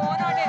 Phone ఒకటి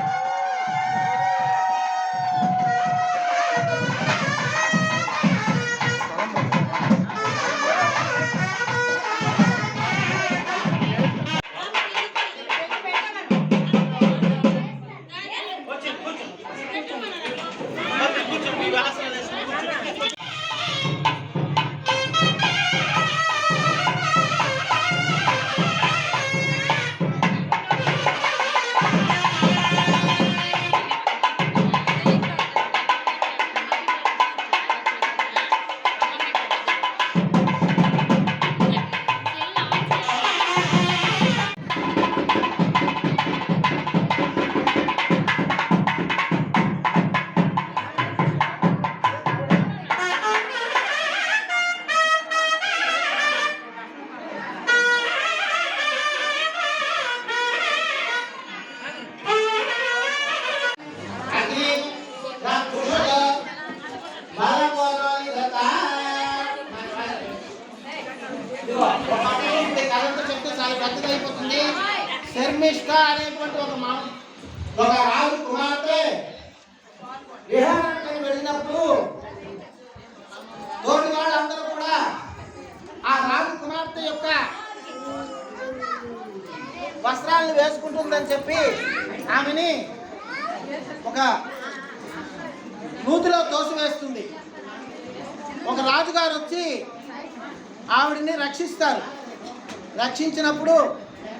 కథంతో చెప్తే చాలా పెద్దది అయిపోతుంది. శర్మిష్ఠ అనేటువంటి ఒక మా ఒక రాజు కుమార్తె విహారానికి వెళ్ళినప్పుడు తోటి వాళ్ళందరూ కూడా ఆ రాజు కుమార్తె యొక్క వస్త్రాలను వేసుకుంటుందని చెప్పి ఆమెని ఒక నూతిలో తోసివేస్తుంది. ఒక రాజుగారు వచ్చి ఆవిడని రక్షిస్తారు. రక్షించినప్పుడు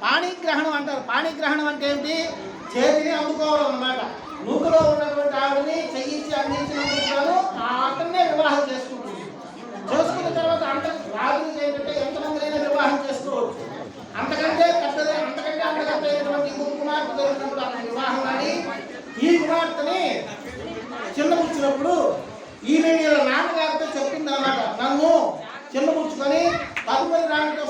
పాణిగ్రహణం అంటారు. పాణిగ్రహణం అంటే ఏంటి చేతిని అమ్ముకోవడం అన్నమాట నూకలో ఉన్నటువంటి ఆవిడని చెయ్యించి అందించినప్పుడు ఆ అతన్నే వివాహం చేసుకుంటుంది. చేసుకున్న తర్వాత అంత రాజులు ఏంటంటే ఎంతమందినైనా వివాహం చేసుకోవచ్చు. అంతకంటే పెద్దది అంతకంటే అంతకంటే ఇంకొక కుమార్తె దొరికినప్పుడు ఆమె వివాహం ఆడి ఈ కుమార్తెని చిన్నపుచ్చినప్పుడు ఈమె వీళ్ళ నాన్నగారితో చెప్పింది అన్నమాట నన్ను చిన్నపుచ్చుకొని తదుపరి రాణితో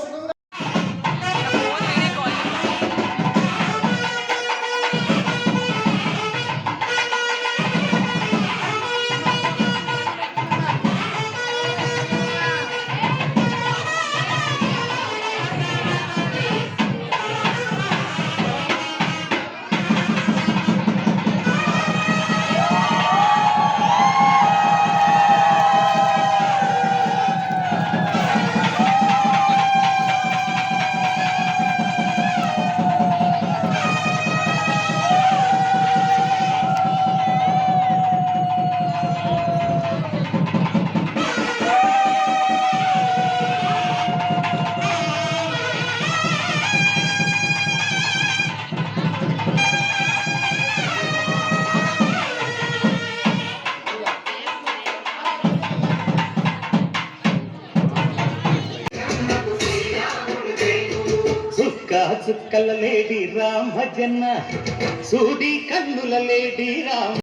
చుక్క చుక్కల లేడి రామ జన్న సూది కన్నుల లేడి రామ